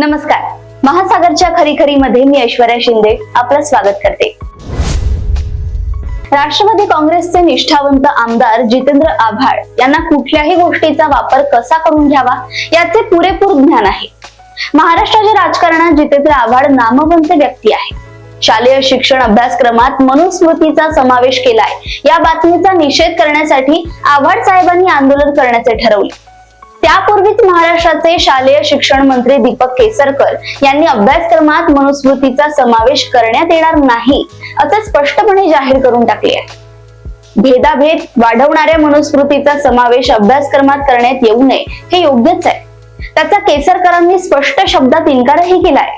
नमस्कार. महासागरच्या खरी खरी मध्ये मी ऐश्वर्या शिंदे आपलं स्वागत करते. राष्ट्रवादी काँग्रेसचे निष्ठावंत आमदार जितेंद्र आव्हाड यांना कुठल्याही गोष्टीचा वापर कसा करून घ्यावा याचे पुरेपूर ज्ञान आहे. महाराष्ट्राच्या राजकारणात जितेंद्र आव्हाड नामवंत व्यक्ती आहे. शालेय शिक्षण अभ्यासक्रमात मनुस्मृतीचा समावेश केलाय. या बातमीचा निषेध करण्यासाठी आव्हाड साहेबांनी आंदोलन करण्याचे ठरवले. त्यापूर्वीच महाराष्ट्राचे शालेय शिक्षण मंत्री दीपक केसरकर यांनी अभ्यासक्रमात मनुस्मृतीचा समावेश करण्यात येणार नाही असे स्पष्टपणे जाहीर करून टाकले आहे. भेदाभेद वाढवणाऱ्या मनुस्मृतीचा समावेश अभ्यासक्रमात करण्यात येऊ नये हे योग्यच आहे. त्याचा केसरकरांनी स्पष्ट शब्दात इन्कारही केलाय.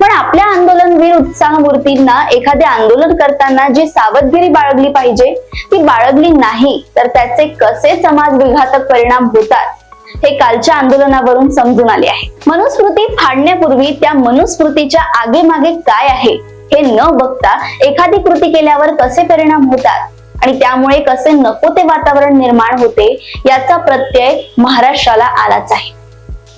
पण आपल्या आंदोलनवीर उत्साहमूर्तींना एखादे आंदोलन करताना जी सावधगिरी बाळगली पाहिजे ती बाळगली नाही तर त्याचे कसे समाज विघातक परिणाम होतात हे कालच्या आंदोलनावरून समजून आले आहे. मनुस्मृती फाडण्यापूर्वी त्या मनुस्मृतीच्या आगेमागे काय आहे हे न बघता एखादी कृती केल्यावर कसे परिणाम होतात आणि त्यामुळे कसे नको ते वातावरण निर्माण होते याचा प्रत्यय महाराष्ट्राला आलाच आहे.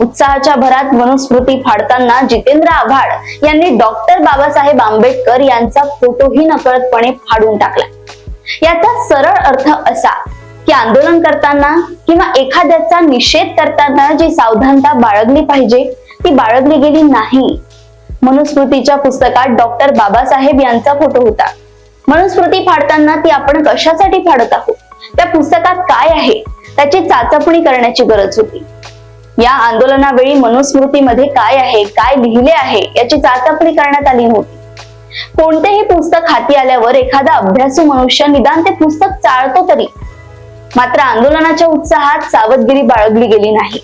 उत्साहाच्या भरात मनुस्मृती फाडताना जितेंद्र आव्हाड यांनी डॉक्टर बाबासाहेब आंबेडकर यांचा फोटोही नकळतपणे फाडून टाकला. याचा सरळ अर्थ असा की आंदोलन करताना किंवा एखाद्याचा निषेध करताना जी सावधानता बाळगली पाहिजे ती बाळगली गेली नाही. मनुस्मृतीच्या पुस्तकात डॉक्टर बाबासाहेब यांचा फोटो होता. मनुस्मृती फाडताना ती आपण कशासाठी फाडत आहोत? त्या पुस्तकात काय आहे? त्याची चाचपणी करण्याची गरज होती. या आंदोलनावेळी मनुस्मृतीमध्ये काय आहे काय लिहिले आहे याची चाचपणी करण्यात आली नव्हती. कोणतेही पुस्तक हाती आल्यावर एखादा अभ्यासू मनुष्य निदान ते पुस्तक चाळतो तरी मात्र आंदोलनाच्या उत्साहात सावधगिरी बाळगली गेली नाही.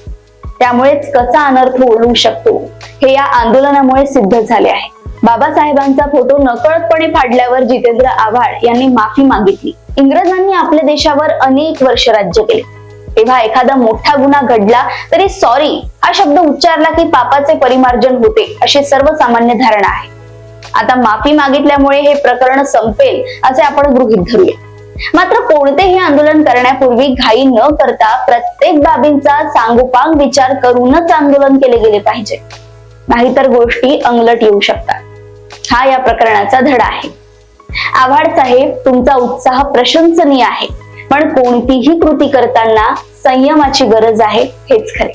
त्यामुळेच कसा अनर्थ ओढवू शकतो हे या आंदोलनामुळे सिद्ध झाले आहे. बाबासाहेबांचा फोटो नकळतपणे फाडल्यावर जितेंद्र आव्हाड यांनी माफी मागितली. इंग्रजांनी आपल्या देशावर अनेक वर्ष राज्य केले. तेव्हा एखादा मोठा गुन्हा घडला तरी सॉरी हा शब्द उच्चारला की पापाचे परिमार्जन होते अशी सर्वसामान्य धारणा आहे. आता माफी मागितल्यामुळे हे प्रकरण संपेल असे आपण गृहित धरूया. मात्र कोणतेही आंदोलन करण्यापूर्वी घाई न करता प्रत्येक बाबींचा सांगोपांग विचार करूनच आंदोलन केले गेले पाहिजे. नाहीतर गोष्टी अंगलट येऊ शकतात. हा या प्रकरणाचा धडा आहे. आव्हाड साहेब तुमचा उत्साह प्रशंसनीय आहे. पण कोणतीही कृती करताना संयमाची गरज आहे हेच खरे.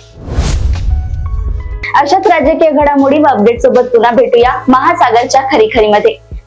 अशाच राजकीय घडामोडी व अपडेट सोबत पुन्हा भेटूया महासागरच्या खरी मध्ये